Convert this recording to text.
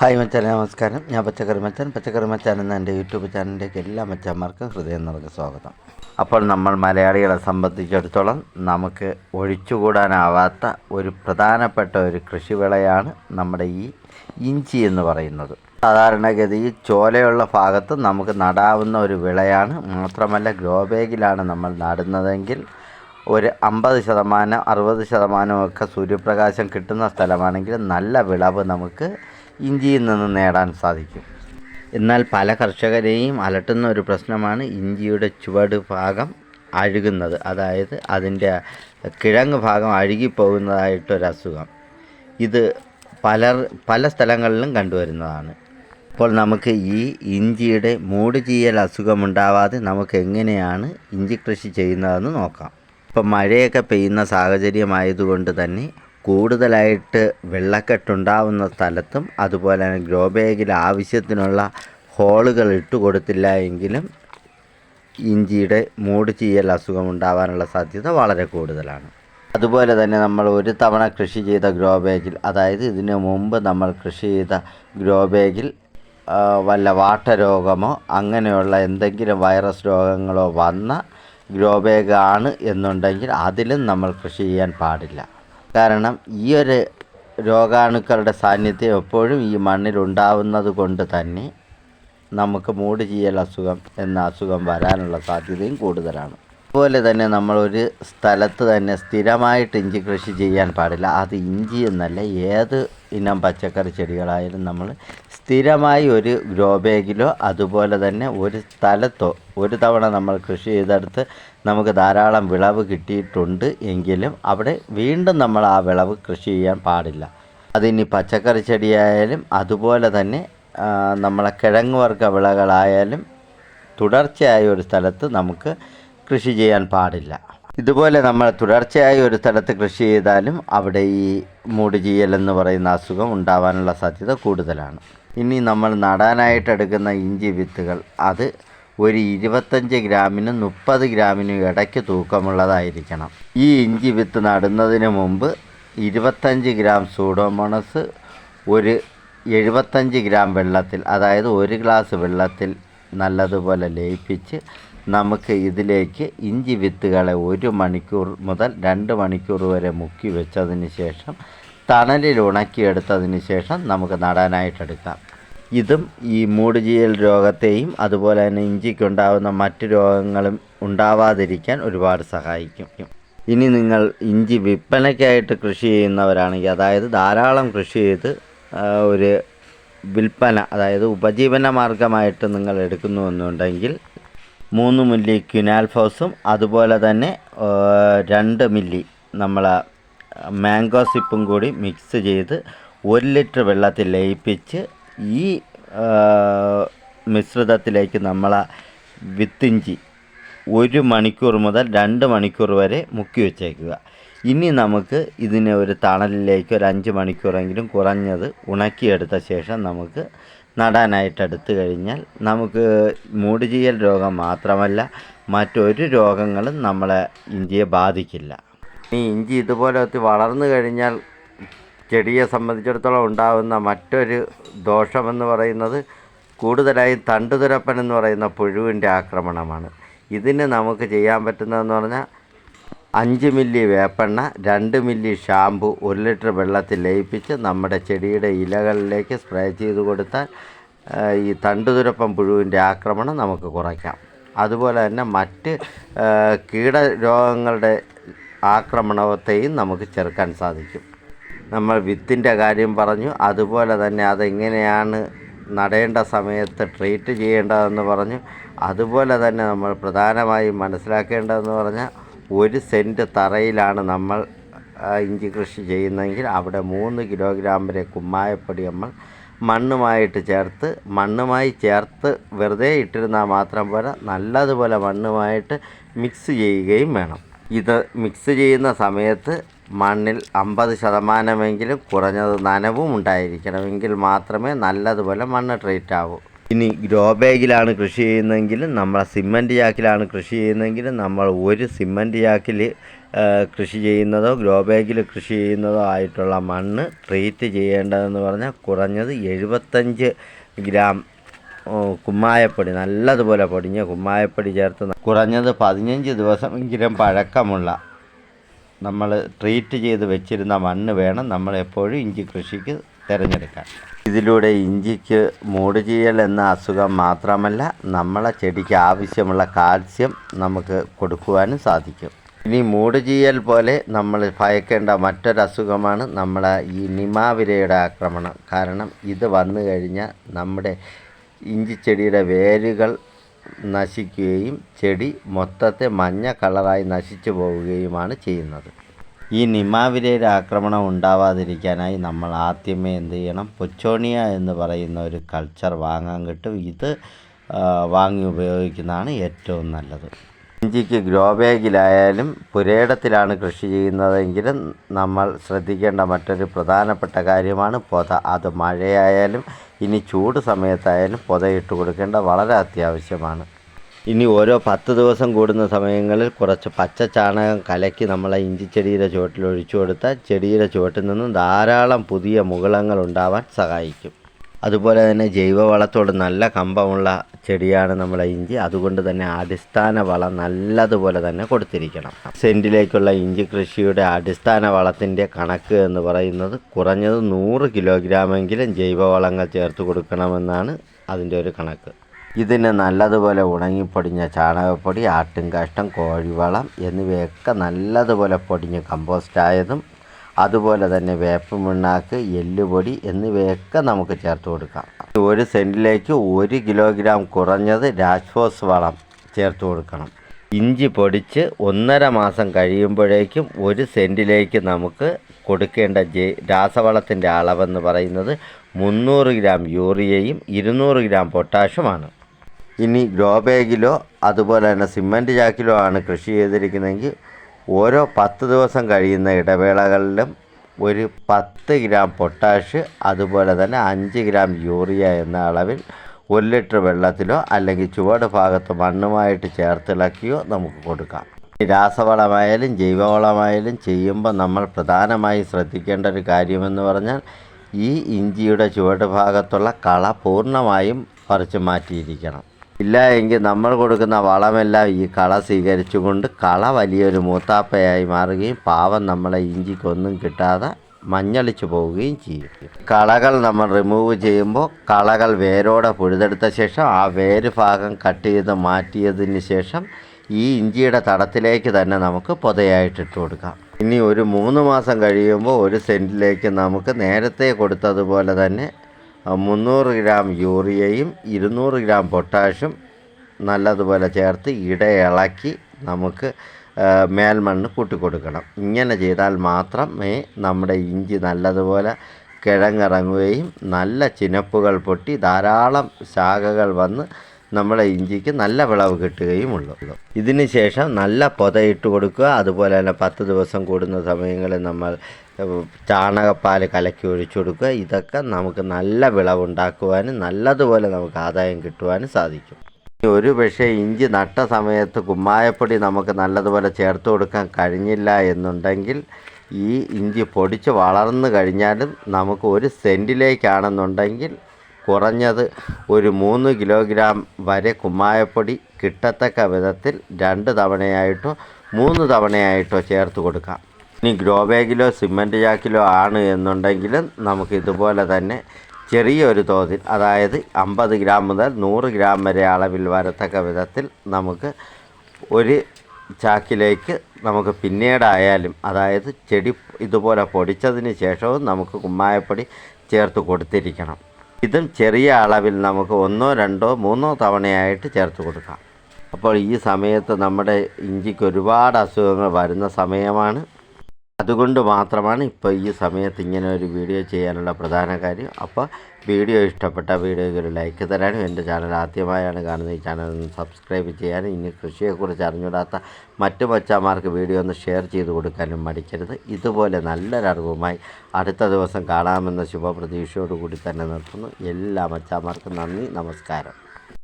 Hi മച്ചാൻ നമസ്കാരം. ഞാൻ പച്ചക്കറി മച്ചാൻ. പച്ചക്കറി മച്ചാൻ എന്ന എന്റെ യൂട്യൂബ് ചാനലിലേക്ക് എല്ലാ മച്ചാന്മാർക്കും ഹൃദയം നിറഞ്ഞ സ്വാഗതം. അപ്പോൾ നമ്മൾ മലയാളികളെ സംബന്ധിച്ചിടത്തോളം നമുക്ക് ഒഴിച്ചുകൂടാനാവാത്ത ഒരു പ്രധാനപ്പെട്ട ഒരു കൃഷിവിളയാണ് നമ്മുടെ ഈ ഇഞ്ചി എന്ന് പറയുന്നത്. സാധാരണഗതിയിൽ ചോലയുള്ള ഭാഗത്ത് നമുക്ക് നടാവുന്ന ഒരു വിളയാണ്. മാത്രമല്ല ഗ്രോ ബാഗിലാണ് നമ്മൾ നടുന്നതെങ്കിൽ ഒരു അമ്പത് ശതമാനം അറുപത് ശതമാനമൊക്കെ സൂര്യപ്രകാശം കിട്ടുന്ന സ്ഥലമാണെങ്കിൽ നല്ല വിളവ് നമുക്ക് ഇഞ്ചിയിൽ നിന്ന് നേടാൻ സാധിക്കും. എന്നാൽ പല കർഷകരെയും അലട്ടുന്ന ഒരു പ്രശ്നമാണ് ഇഞ്ചിയുടെ ചുവട് ഭാഗം അഴുകുന്നത്. അതായത് അതിന്റെ കിഴങ്ങ് ഭാഗം അഴുകിപ്പോകുന്നതായിട്ടൊരസുഖം ഇത് പലർ പല സ്ഥലങ്ങളിലും കണ്ടുവരുന്നതാണ്. അപ്പോൾ നമുക്ക് ഈ ഇഞ്ചിയുടെ മൂട് ചീയൽ അസുഖമുണ്ടാവാതെ നമുക്ക് എങ്ങനെയാണ് ഇഞ്ചി കൃഷി ചെയ്യുന്നതെന്ന് നോക്കാം. ഇപ്പം മഴയൊക്കെ പെയ്യുന്ന സാഹചര്യമായതുകൊണ്ട് തന്നെ കൂടുതലായിട്ട് വെള്ളക്കെട്ടുണ്ടാവുന്ന സ്ഥലത്തും അതുപോലെ തന്നെ ഗ്രോ ബാഗിൽ ആവശ്യത്തിനുള്ള ഹോളുകൾ ഇട്ട് കൊടുത്തില്ല എങ്കിലും ഇഞ്ചിയുടെ മൂട് ചീയൽ അസുഖം ഉണ്ടാവാനുള്ള സാധ്യത വളരെ കൂടുതലാണ്. അതുപോലെ തന്നെ നമ്മൾ ഒരു തവണ കൃഷി ചെയ്ത ഗ്രോ ബാഗിൽ അതായത് ഇതിനു മുമ്പ് നമ്മൾ കൃഷി ചെയ്ത ഗ്രോ ബാഗിൽ വല്ല വാട്ടരോഗമോ അങ്ങനെയുള്ള എന്തെങ്കിലും വൈറസ് രോഗങ്ങളോ വന്ന ഗ്രോ ബാഗാണ് എന്നുണ്ടെങ്കിൽ അതിലും നമ്മൾ കൃഷി ചെയ്യാൻ പാടില്ല. കാരണം ഈ ഒരു രോഗാണുക്കളുടെ സാന്നിധ്യം എപ്പോഴും ഈ മണ്ണിൽ ഉണ്ടാവുന്നത് കൊണ്ട് തന്നെ നമുക്ക് മൂട് ചെയ്യൽ അസുഖം എന്ന അസുഖം വരാനുള്ള സാധ്യതയും കൂടുതലാണ്. അതുപോലെ തന്നെ നമ്മൾ ഒരു സ്ഥലത്ത് തന്നെ സ്ഥിരമായിട്ട് ഇഞ്ചി കൃഷി ചെയ്യാൻ പാടില്ല. അത് ഇഞ്ചി എന്നല്ല ഏത് ഇനം പച്ചക്കറി ചെടികളായാലും നമ്മൾ സ്ഥിരമായി ഒരു ഗ്രോ ബാഗിലോ അതുപോലെ തന്നെ ഒരു സ്ഥലത്തോ ഒരു തവണ നമ്മൾ കൃഷി ചെയ്തെടുത്ത് നമുക്ക് ധാരാളം വിളവ് കിട്ടിയിട്ടുണ്ട് എങ്കിലും അവിടെ വീണ്ടും നമ്മൾ ആ വിളവ് കൃഷി ചെയ്യാൻ പാടില്ല. അതിനി പച്ചക്കറി ചെടിയായാലും അതുപോലെ തന്നെ നമ്മളെ കിഴങ്ങ് വിളകളായാലും തുടർച്ചയായ ഒരു സ്ഥലത്ത് നമുക്ക് കൃഷി ചെയ്യാൻ പാടില്ല. ഇതുപോലെ നമ്മൾ തുടർച്ചയായി ഒരു സ്ഥലത്ത് കൃഷി ചെയ്താലും അവിടെ ഈ മൂട് ചീയൽ എന്ന് പറയുന്ന അസുഖം ഉണ്ടാവാനുള്ള സാധ്യത കൂടുതലാണ്. ഇനി നമ്മൾ നടാനായിട്ട് എടുക്കുന്ന ഇഞ്ചി വിത്തുകൾ അത് ഒരു ഇരുപത്തഞ്ച് ഗ്രാമിനും മുപ്പത് ഗ്രാമിനും ഇടയ്ക്ക് തൂക്കമുള്ളതായിരിക്കണം. ഈ ഇഞ്ചി വിത്ത് നടുന്നതിന് മുമ്പ് ഇരുപത്തഞ്ച് ഗ്രാം സൂഡോമോണസ് ഒരു എഴുപത്തഞ്ച് ഗ്രാം വെള്ളത്തിൽ അതായത് ഒരു ഗ്ലാസ് വെള്ളത്തിൽ നല്ലതുപോലെ ലയിപ്പിച്ച് നമുക്ക് ഇതിലേക്ക് ഇഞ്ചി വിത്തുകളെ ഒരു മണിക്കൂർ മുതൽ രണ്ട് മണിക്കൂർ വരെ മുക്കി വെച്ചതിന് ശേഷം തണലിൽ ഉണക്കിയെടുത്തതിന് ശേഷം നമുക്ക് നടാനായിട്ടെടുക്കാം ഇതും ഈ മൂടുചീയൽ രോഗത്തെയും അതുപോലെ തന്നെ ഇഞ്ചിക്കുണ്ടാകുന്ന മറ്റു രോഗങ്ങളും ഉണ്ടാവാതിരിക്കാൻ ഒരുപാട് സഹായിക്കും. ഇനി നിങ്ങൾ ഇഞ്ചി വിൽപ്പനയ്ക്കായിട്ട് കൃഷി ചെയ്യുന്നവരാണെങ്കിൽ അതായത് ധാരാളം കൃഷി ചെയ്ത് ഒരു വിൽപ്പന അതായത് ഉപജീവന മാർഗമായിട്ട് നിങ്ങൾ എടുക്കുന്നുവെന്നുണ്ടെങ്കിൽ മൂന്ന് മില്ലി ക്യുനാൽഫോസും അതുപോലെ തന്നെ രണ്ട് മില്ലി നമ്മൾ മാംഗോ സിപ്പും കൂടി മിക്സ് ചെയ്ത് ഒരു ലിറ്റർ വെള്ളത്തിൽ ലയിപ്പിച്ച് ഈ മിശ്രിതത്തിലേക്ക് നമ്മൾ വിത്തിഞ്ചി ഒരു മണിക്കൂർ മുതൽ രണ്ട് മണിക്കൂർ വരെ മുക്കി വെച്ചേക്കുക. ഇനി നമുക്ക് ഇതിനെ ഒരു തണലിലേക്ക് ഒരു അഞ്ച് മണിക്കൂറെങ്കിലും കുറഞ്ഞത് ഉണക്കിയെടുത്ത ശേഷം നമുക്ക് നടാനായിട്ട് എടുത്തു കഴിഞ്ഞാൽ നമുക്ക് മൂടുചീയൽ രോഗം മാത്രമല്ല മറ്റൊരു രോഗങ്ങളും നമ്മളെ ഇഞ്ചിയെ ബാധിക്കില്ല. ഈ ഇഞ്ചി ഇതുപോലെ ഒത്തി വളർന്നു കഴിഞ്ഞാൽ ചെടിയെ സംബന്ധിച്ചിടത്തോളം ഉണ്ടാകുന്ന മറ്റൊരു ദോഷമെന്ന് പറയുന്നത് കൂടുതലായും തണ്ടുതുരപ്പൻ എന്ന് പറയുന്ന പുഴുവിന്റെ ആക്രമണമാണ്. ഇതിന് നമുക്ക് ചെയ്യാൻ പറ്റുന്നതെന്ന് പറഞ്ഞാൽ അഞ്ച് മില്ലി വേപ്പെണ്ണ രണ്ട് മില്ലി ഷാമ്പു ഒരു ലിറ്റർ വെള്ളത്തിൽ ലയിപ്പിച്ച് നമ്മുടെ ചെടിയുടെ ഇലകളിലേക്ക് സ്പ്രേ ചെയ്ത് കൊടുത്താൽ ഈ തണ്ടുതുരപ്പം പുഴുവിന്റെ ആക്രമണം നമുക്ക് കുറയ്ക്കാം. അതുപോലെ തന്നെ മറ്റ് കീട കീടരോഗങ്ങളുടെ ആക്രമണത്തെയും നമുക്ക് ചെറുക്കാൻ സാധിക്കും. നമ്മൾ വിത്തിന്റെ കാര്യം പറഞ്ഞു. അതുപോലെ തന്നെ അതെങ്ങനെയാണ് നടേണ്ട സമയത്ത് ട്രീറ്റ് ചെയ്യേണ്ടതെന്ന് പറഞ്ഞു. അതുപോലെ തന്നെ നമ്മൾ പ്രധാനമായും മനസ്സിലാക്കേണ്ടതെന്ന് പറഞ്ഞാൽ ഒരു സെന്റ് തറയിലാണ് നമ്മൾ ഇഞ്ചി കൃഷി ചെയ്യുന്നതെങ്കിൽ അവിടെ മൂന്ന് കിലോഗ്രാം വരെ കുമ്മായപ്പൊടി നമ്മൾ മണ്ണുമായിട്ട് ചേർത്ത് മണ്ണുമായി ചേർത്ത് വെറുതെ ഇട്ടിരുന്നാൽ മാത്രം പോരാ നല്ലതുപോലെ മണ്ണുമായിട്ട് മിക്സ് ചെയ്യുകയും വേണം. ഇത് മിക്സ് ചെയ്യുന്ന സമയത്ത് മണ്ണിൽ അമ്പത് ശതമാനമെങ്കിലും കുറഞ്ഞത് നനവും ഉണ്ടായിരിക്കണമെങ്കിൽ മാത്രമേ നല്ലതുപോലെ മണ്ണ് ട്രീറ്റ് ആവൂ. ഇനി ഗ്രോ ബാഗിലാണ് കൃഷി ചെയ്യുന്നതെങ്കിലും നമ്മൾ സിമന്റ് ചാക്കിലാണ് കൃഷി ചെയ്യുന്നതെങ്കിലും നമ്മൾ ഒരു സിമന്റ് ചാക്കിൽ കൃഷി ചെയ്യുന്നതോ ഗ്രോ ബാഗിൽ കൃഷി ചെയ്യുന്നതോ ആയിട്ടുള്ള മണ്ണ് ട്രീറ്റ് ചെയ്യേണ്ടതെന്ന് പറഞ്ഞാൽ കുറഞ്ഞത് എഴുപത്തഞ്ച് ഗ്രാം കുമ്മായപ്പൊടി നല്ലതുപോലെ പൊടിഞ്ഞ കുമ്മായപ്പൊടി ചേർത്ത് കുറഞ്ഞത് പതിനഞ്ച് ദിവസമെങ്കിലും പഴക്കമുള്ള നമ്മൾ ട്രീറ്റ് ചെയ്ത് വെച്ചിരുന്ന മണ്ണ് വേണം നമ്മൾ എപ്പോഴും ഇഞ്ചി കൃഷിക്ക് തിരഞ്ഞെടുക്കാൻ ഇതിലൂടെ ഇഞ്ചിക്ക് മൂടുചീയൽ എന്ന അസുഖം മാത്രമല്ല നമ്മളെ ചെടിക്ക് ആവശ്യമുള്ള കാൽസ്യം നമുക്ക് കൊടുക്കുവാനും സാധിക്കും. ഇനി മൂടുചീയൽ പോലെ നമ്മൾ ഭയക്കേണ്ട മറ്റൊരസുഖമാണ് നമ്മളെ ഈ നിമാവിരയുടെ ആക്രമണം. കാരണം ഇത് വന്നു കഴിഞ്ഞാൽ നമ്മുടെ ഇഞ്ചിച്ചെടിയുടെ വേരുകൾ നശിക്കുകയും ചെടി മൊത്തത്തെ മഞ്ഞ കളറായി നശിച്ചു പോവുകയുമാണ് ചെയ്യുന്നത്. ഈ നിമാവിരയുടെ ആക്രമണം ഉണ്ടാവാതിരിക്കാനായി നമ്മൾ ആദ്യമേ എന്ത് ചെയ്യണം? പൊച്ചോണിയ എന്ന് പറയുന്ന ഒരു കൾച്ചർ വാങ്ങാൻ കിട്ടും. ഇത് വാങ്ങി ഉപയോഗിക്കുന്നതാണ് ഏറ്റവും നല്ലത്. ഇഞ്ചിക്ക് ഗ്രോ ബാഗിലായാലും പുരയിടത്തിലാണ് കൃഷി ചെയ്യുന്നതെങ്കിലും നമ്മൾ ശ്രദ്ധിക്കേണ്ട മറ്റൊരു പ്രധാനപ്പെട്ട കാര്യമാണ് പൊത. അത് മഴയായാലും ഇനി ചൂട് സമയത്തായാലും പൊതയിട്ട് കൊടുക്കേണ്ട വളരെ അത്യാവശ്യമാണ്. ഇനി ഓരോ പത്ത് ദിവസം കൂടുന്ന സമയങ്ങളിൽ കുറച്ച് പച്ച ചാണകം കലക്കി നമ്മൾ നമ്മളെ ഇഞ്ചിച്ചെടിയുടെ ചുവട്ടിൽ ഒഴിച്ചു കൊടുത്താൽ ചെടിയുടെ ചുവട്ടിൽ നിന്നും ധാരാളം പുതിയ മുകുളങ്ങൾ ഉണ്ടാവാൻ സഹായിക്കും. അതുപോലെ തന്നെ ജൈവവളത്തോട് നല്ല കമ്പമുള്ള ചെടിയാണ് നമ്മളെ ഇഞ്ചി. അതുകൊണ്ട് തന്നെ അടിസ്ഥാന വളം നല്ലതുപോലെ തന്നെ കൊടുത്തിരിക്കണം. സെന്റിലേക്കുള്ള ഇഞ്ചി കൃഷിയുടെ അടിസ്ഥാന വളത്തിന്റെ കണക്ക് എന്ന് പറയുന്നത് കുറഞ്ഞത് നൂറ് കിലോഗ്രാമെങ്കിലും ജൈവവളങ്ങൾ ചേർത്ത് കൊടുക്കണമെന്നാണ് അതിന്റെ ഒരു കണക്ക്. ഇതിന് നല്ലതുപോലെ ഉണങ്ങിപ്പൊടിഞ്ഞ ചാണകപ്പൊടി ആട്ടിൻകാഷ്ടം കോഴിവളം എന്നിവയൊക്കെ നല്ലതുപോലെ പൊടിഞ്ഞ് കമ്പോസ്റ്റായതും അതുപോലെ തന്നെ വേപ്പ് പിണ്ണാക്ക് എല്ലുപൊടി എന്നിവയൊക്കെ നമുക്ക് ചേർത്ത് കൊടുക്കാം. ഒരു സെന്റിലേക്ക് ഒരു കിലോഗ്രാം കുറഞ്ഞത് രാജ്ഫോസ് വളം ചേർത്ത് കൊടുക്കണം. ഇഞ്ചി പൊടിച്ച് ഒന്നര മാസം കഴിയുമ്പോഴേക്കും ഒരു സെന്റിലേക്ക് നമുക്ക് കൊടുക്കേണ്ട ജെ രാസവളത്തിന്റെ അളവെന്ന് പറയുന്നത് മുന്നൂറ് ഗ്രാം യൂറിയയും ഇരുന്നൂറ് ഗ്രാം പൊട്ടാഷുമാണ്. ഇനി ഗ്രോ ബാഗിലോ അതുപോലെ തന്നെ സിമന്റ് ചാക്കിലോ ആണ് കൃഷി ചെയ്തിരിക്കുന്നതെങ്കിൽ ഓരോ പത്ത് ദിവസം കഴിയുന്ന ഇടവേളകളിലും ഒരു പത്ത് ഗ്രാം പൊട്ടാഷ് അതുപോലെ തന്നെ അഞ്ച് ഗ്രാം യൂറിയ എന്ന അളവിൽ ഒരു ലിറ്റർ വെള്ളത്തിലോ അല്ലെങ്കിൽ ചുവട് ഭാഗത്ത് മണ്ണുമായിട്ട് ചേർത്തിളക്കിയോ നമുക്ക് കൊടുക്കാം. രാസവളമായാലും ജൈവവളമായാലും ചെയ്യുമ്പോൾ നമ്മൾ പ്രധാനമായി ശ്രദ്ധിക്കേണ്ട ഒരു കാര്യമെന്ന് പറഞ്ഞാൽ ഈ ഇഞ്ചിയുടെ ചുവട് ഭാഗത്തുള്ള കള പൂർണമായും പറിച്ചു മാറ്റിയിരിക്കണം. ഇല്ല എങ്കിൽ നമ്മൾ കൊടുക്കുന്ന വളമെല്ലാം ഈ കള സ്വീകരിച്ചുകൊണ്ട് കള വലിയൊരു മൂത്താപ്പയായി മാറുകയും പാവം നമ്മളെ ഇഞ്ചിക്കൊന്നും കിട്ടാതെ മഞ്ഞളിച്ചു പോവുകയും ചെയ്യും. കളകൾ നമ്മൾ റിമൂവ് ചെയ്യുമ്പോൾ കളകൾ വേരോടെ പുഴുതെടുത്ത ശേഷം ആ വേര് ഭാഗം കട്ട് ചെയ്ത് മാറ്റിയതിന് ശേഷം ഈ ഇഞ്ചിയുടെ തടത്തിലേക്ക് തന്നെ നമുക്ക് പൊതയായിട്ടിട്ട് കൊടുക്കാം. ഇനി ഒരു മൂന്ന് മാസം കഴിയുമ്പോൾ ഒരു സെന്റിലേക്ക് നമുക്ക് നേരത്തെ കൊടുത്തതുപോലെ തന്നെ മുന്നൂറ് ഗ്രാം യൂറിയയും ഇരുന്നൂറ് ഗ്രാം പൊട്ടാഷും നല്ലതുപോലെ ചേർത്ത് ഇടയിളക്കി നമുക്ക് മേൽമണ്ണ് കൂട്ടിക്കൊടുക്കണം. ഇങ്ങനെ ചെയ്താൽ മാത്രമേ നമ്മുടെ ഇഞ്ചി നല്ലതുപോലെ കിഴങ്ങിറങ്ങുകയും നല്ല ചിനപ്പുകൾ പൊട്ടി ധാരാളം ശാഖകൾ വന്ന് നമ്മുടെ ഇഞ്ചിക്ക് നല്ല വിളവ് കിട്ടുകയും ഉള്ളൂ ഇതിന് ശേഷം നല്ല പൊതയിട്ട് കൊടുക്കുക. അതുപോലെ തന്നെ പത്ത് ദിവസം കൂടുന്ന സമയങ്ങളിൽ നമ്മൾ ചാണകപ്പാൽ കലക്കി ഒഴിച്ചു കൊടുക്കുക ഇതൊക്കെ നമുക്ക് നല്ല വിളവുണ്ടാക്കുവാനും നല്ലതുപോലെ നമുക്ക് ആദായം കിട്ടുവാനും സാധിക്കും. ഒരു പക്ഷേ ഇഞ്ചി നട്ട സമയത്ത് കുമ്മായപ്പൊടി നമുക്ക് നല്ലതുപോലെ ചേർത്ത് കൊടുക്കാൻ കഴിഞ്ഞില്ല എന്നുണ്ടെങ്കിൽ ഈ ഇഞ്ചി പൊടിച്ച് വളർന്നു കഴിഞ്ഞാലും നമുക്ക് ഒരു സെന്റിലേക്കാണെന്നുണ്ടെങ്കിൽ കുറഞ്ഞത് ഒരു മൂന്ന് കിലോഗ്രാം വരെ കുമ്മായപ്പൊടി കിട്ടത്തക്ക വിധത്തിൽ രണ്ട് തവണയായിട്ടോ മൂന്ന് തവണയായിട്ടോ ചേർത്ത് കൊടുക്കാം. ഇനി ഗ്രോ ബാഗിലോ സിമന്റ് ചാക്കിലോ ആണ് എന്നുണ്ടെങ്കിലും നമുക്ക് ഇതുപോലെ തന്നെ ചെറിയൊരു തോതിൽ അതായത് അമ്പത് ഗ്രാം മുതൽ നൂറ് ഗ്രാം വരെ അളവിൽ വരത്തക്ക വിധത്തിൽ നമുക്ക് ഒരു ചാക്കിലേക്ക് നമുക്ക് പിന്നീടായാലും അതായത് ചെടി ഇതുപോലെ പൊടിച്ചതിന് ശേഷവും നമുക്ക് കുമ്മായപ്പൊടി ചേർത്ത് കൊടുത്തിരിക്കണം. ഇതും ചെറിയ അളവിൽ നമുക്ക് ഒന്നോ രണ്ടോ മൂന്നോ തവണയായിട്ട് ചേർത്ത് കൊടുക്കാം. അപ്പോൾ ഈ സമയത്ത് നമ്മുടെ ഇഞ്ചിക്ക് ഒരുപാട് അസുഖങ്ങൾ വരുന്ന സമയമാണ്. അതുകൊണ്ട് മാത്രമാണ് ഇപ്പോൾ ഈ സമയത്ത് ഇങ്ങനെ ഒരു വീഡിയോ ചെയ്യാനുള്ള പ്രധാന കാര്യം. അപ്പോൾ വീഡിയോ ഇഷ്ടപ്പെട്ട വീഡിയോയ്ക്ക് ഒരു ലൈക്ക് തരാനും എന്റെ ചാനൽ ആദ്യമായാണ് കാണുന്നത് ഈ ചാനൽ ഒന്ന് സബ്സ്ക്രൈബ് ചെയ്യാനും ഇനി കൃഷിയെക്കുറിച്ച് അറിഞ്ഞൂടാത്ത മറ്റു മച്ചാമാർക്ക് വീഡിയോ ഒന്ന് ഷെയർ ചെയ്ത് കൊടുക്കാനും മടിക്കരുത്. ഇതുപോലെ നല്ലൊരറിവുമായി അടുത്ത ദിവസം കാണാമെന്ന ശുഭപ്രതീക്ഷയോടുകൂടി തന്നെ നിർത്തുന്നു. എല്ലാ മച്ചാമാർക്കും നന്ദി നമസ്കാരം.